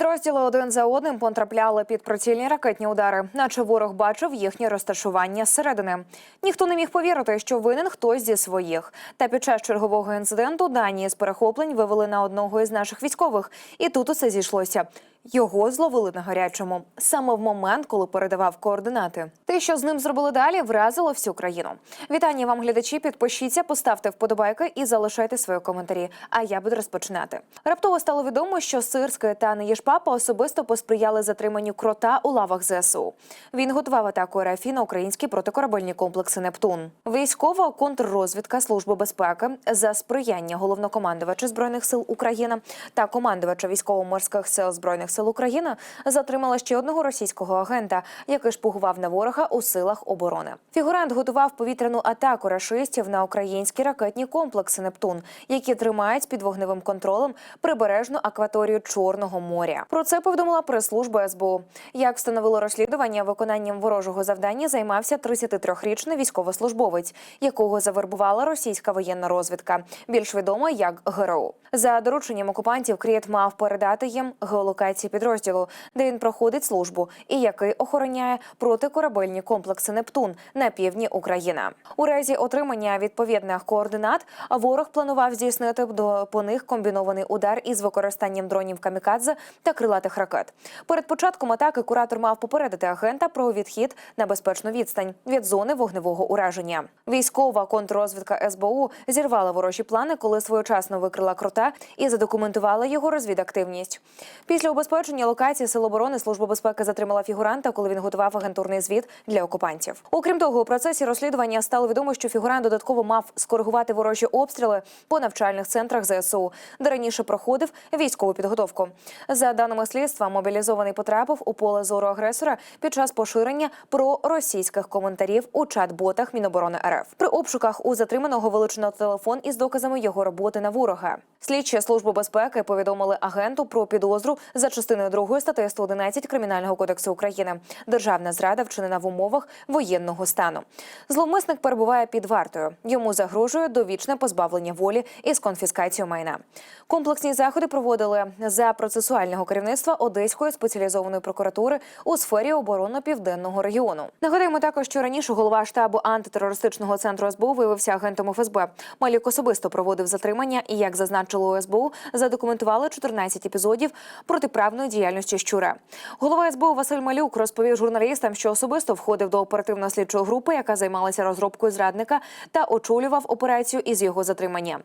Підрозділи один за одним потрапляли під прицільні ракетні удари, наче ворог бачив їхнє розташування зсередини. Ніхто не міг повірити, що винен хтось зі своїх. Та під час чергового інциденту дані з перехоплень вивели на одного із наших військових, і тут усе зійшлося. Його зловили на гарячому саме в момент, коли передавав координати. Те, що з ним зробили далі, вразило всю країну. Вітання вам, глядачі. Підпишіться, поставте вподобайки і залишайте свої коментарі. А я буду розпочинати. Раптово стало відомо, що Сирський та Неєшпапа особисто посприяли затриманню крота у лавах ЗСУ. Він готував атаку РФ на українські протикорабельні комплекси Нептун. Військова контррозвідка Служби безпеки за сприяння головнокомандувача збройних сил України та командувача військово-морських сил збройних сил України затримала ще одного російського агента, який шпугував на ворога у силах оборони. Фігурант готував повітряну атаку рашистів на українські ракетні комплекси Нептун, які тримають під вогневим контролем прибережну акваторію Чорного моря. Про це повідомила прес-служба СБУ. Як встановило розслідування, виконанням ворожого завдання займався 33-річний військовослужбовець, якого завербувала російська воєнна розвідка, більш відома як ГРУ. За дорученням окупантів Кріт мав передати їм геолокації підрозділу, де він проходить службу, і який охороняє протикорабельні комплекси Нептун на півдні України. У разі отримання відповідних координат ворог планував здійснити до по них комбінований удар із використанням дронів камікадзе та крилатих ракет. Перед початком атаки куратор мав попередити агента про відхід на безпечну відстань від зони вогневого ураження. Військова контррозвідка СБУ зірвала ворожі плани, коли своєчасно викрила крота і задокументувала його розвідактивність. Після убезпечення локації Сил оборони Служба безпеки затримала фігуранта, коли він готував агентурний звіт для окупантів. Окрім того, у процесі розслідування стало відомо, що фігурант додатково мав скоригувати ворожі обстріли по навчальних центрах ЗСУ, де раніше проходив військову підготовку. За даними слідства, мобілізований потрапив у поле зору агресора під час поширення проросійських коментарів у чат-ботах Міноборони РФ. При обшуках у затриманого вилучено телефон із доказами його роботи на ворога. Слідчі служби безпеки повідомили агенту про підозру за частиною 2 статті 111 Кримінального кодексу України. Державна зрада вчинена в умовах воєнного стану. Зловмисник перебуває під вартою. Йому загрожує довічне позбавлення волі із конфіскацією майна. Комплексні заходи проводили за процесуального керівництва Одеської спеціалізованої прокуратури у сфері оборони південного регіону. Нагадаємо також, що раніше голова штабу антитерористичного центру СБУ виявився агентом ФСБ. Малюк особисто проводив затримання і, як зазначило у СБУ, задокументували 14 епізодів протиправної діяльності щура. Голова СБУ Василь Малюк розповів журналістам, що особисто входив до оперативно-слідчої групи, яка займалася розробкою зрадника та очолював операцію із його затримання.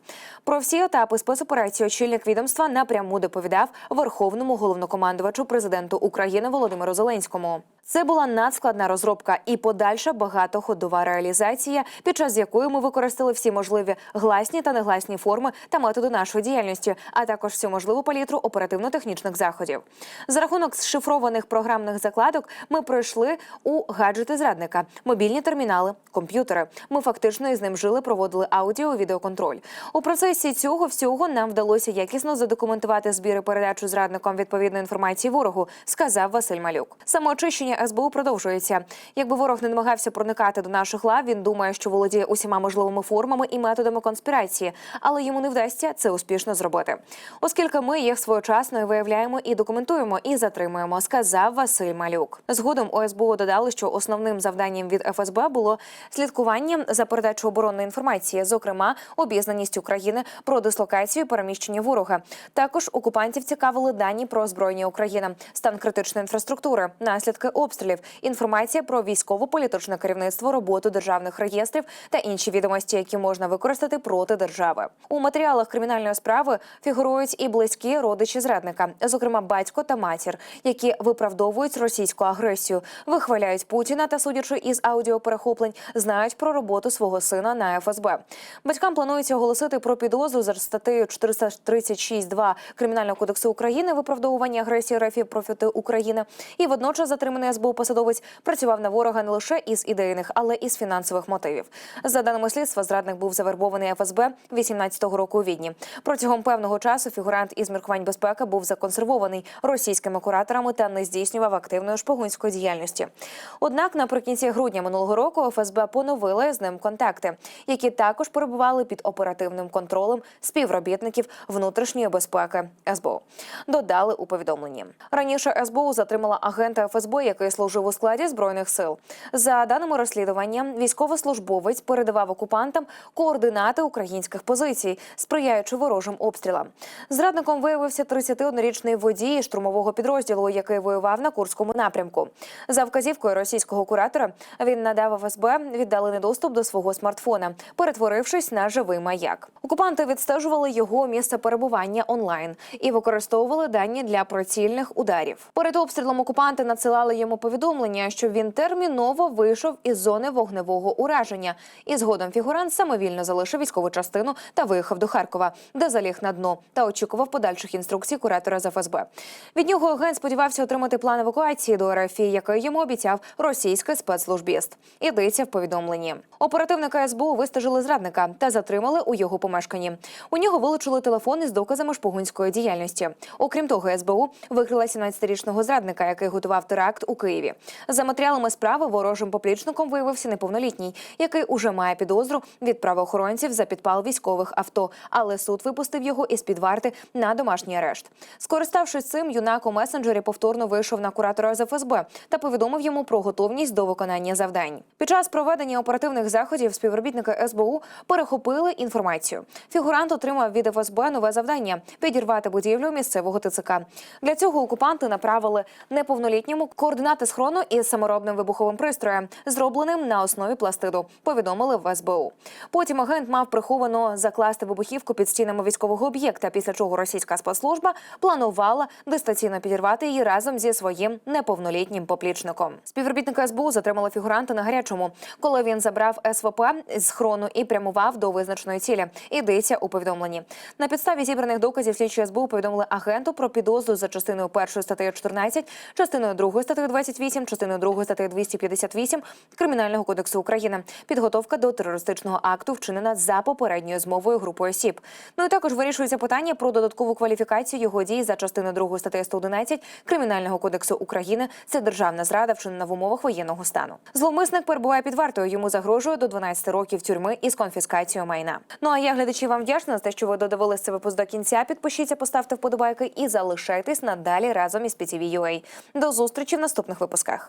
Про всі етапи спецоперації очільник відомства напряму доповідав верховному головнокомандувачу президенту України Володимиру Зеленському. Це була надскладна розробка і подальша багатоходова реалізація, під час якої ми використали всі можливі гласні та негласні форми та методи нашої діяльності, а також всю можливу палітру оперативно-технічних заходів. За рахунок зшифрованих програмних закладок ми пройшли у гаджети зрадника, мобільні термінали, комп'ютери. Ми фактично із ним жили, проводили аудіо, відеоконтроль. У процесі цього всього нам вдалося якісно задокументувати збір і передачу зрадником відповідної інформації ворогу, сказав Василь Малюк. Самоочищення СБУ продовжується. Якби ворог не намагався проникати до наших лав, він думає, що володіє усіма можливими формами і методами конспірації, але йому не вдасться це успішно зробити. Оскільки ми їх своєчасно виявляємо і документуємо, і затримуємо, сказав Василь Малюк. Згодом у СБУ додали, що основним завданням від ФСБ було слідкування за передачу оборонної інформації, зокрема обізнаність України про дислокацію переміщення ворога. Також окупантів цікавили дані про озброєння України, стан критичної інфраструктури, наслідки обстрілів, інформація про військово-політичне керівництво, роботу державних реєстрів та інші відомості, які можна використати проти держави. У матеріалах кримінальної справи фігурують і близькі родичі зрадника, зокрема батько та матір, які виправдовують російську агресію, вихваляють Путіна та, судячи із аудіоперехоплень, знають про роботу свого сина на ФСБ. Батькам планується оголосити про підозру за статтею 436.2 Кримінального кодексу України виправдовування агресії РФ проти України і водночас затриманий СБУ посадовець працював на ворога не лише із ідейних, але і з фінансових мотивів. За даними слідства, зрадник був завербований ФСБ 18-го року у Відні. Протягом певного часу фігурант із міркувань безпеки був законсервований російськими кураторами та не здійснював активної шпигунської діяльності. Однак наприкінці грудня минулого року ФСБ поновили з ним контакти, які також перебували під оперативним контролем співробітників внутрішньої безпеки СБУ. Додали у повідомленні. Раніше СБУ затримала агента ФСБ, який служив у складі збройних сил. За даними розслідування, військовослужбовець передавав окупантам координати українських позицій, сприяючи ворожим обстрілам. Зрадником виявився 31-річний водій штурмового підрозділу, який воював на Курському напрямку. За вказівкою російського куратора він надав ФСБ віддалений доступ до свого смартфона, перетворившись на живий маяк. Окупанти відстежували його місце перебування онлайн і використовували дані для прицільних ударів. Перед обстрілом окупанти надсилали йому повідомлення, що він терміново вийшов із зони вогневого ураження, і згодом фігурант самовільно залишив військову частину та виїхав до Харкова, де заліг на дно та очікував подальших інструкцій куратора з ФСБ. Від нього агент сподівався отримати план евакуації до РФ, який йому обіцяв російський спецслужбіст. Ідеться в повідомленні. Оперативника СБУ вистежили зрадника та затримали у його помешканні. У нього вилучили телефон із доказами шпигунської діяльності. Окрім того, СБУ викрила 17-річного зрадника, який готував теракт у Києві. За матеріалами справи ворожим поплічником виявився неповнолітній, який уже має підозру від правоохоронців за підпал військових авто, але суд випустив його із під варти на домашній арешт. Скориставшись цим, юнак у месенджері повторно вийшов на куратора з ФСБ та повідомив йому про готовність до виконання завдань. Під час проведення оперативних заходів співробітники СБУ перехопили інформацію. Фігурант отримав від ФСБ нове завдання підірвати будівлю місцевого ТЦК. Для цього окупанти направили неповнолітньому координати схрону із саморобним вибуховим пристроєм, зробленим на основі пластиду. Повідомили в СБУ. Потім агент мав приховано закласти вибухівку під стінами військового об'єкта. Після чого російська спецслужба планувала дистанційно підірвати її разом зі своїм неповнолітнім поплічником. Співробітника СБУ затримали фігуранта на гарячому, коли він забрав СВП з хрону і прямував до визначеної цілі. Йдеться у повідомленні. На підставі зібраних доказів слідчі СБУ повідомили агенту про підозру за частиною першої статтею 14, частиною другої статтею 28, частиною другої статтею 258 Кримінального кодексу України. Підготовка до терористичного акту вчинена за попередньою змовою групою осіб. Ну і також вирішується питання про додаткову кваліфікацію його дій за частиною другої статтею 111 Кримінального кодексу України. Це державна зрада, вчинена в умовах воєнного стану. Зловмисник перебуває під вартою. Йому загрожує до 12 років тюрми із конфіскацією майна. Ну а я глядачі вам вдячна за те, що ви додивилися цей випуск до кінця. Підпишіться, поставте вподобайки і залишайтесь надалі разом із PTV.ua. До зустрічі в наступних випусках.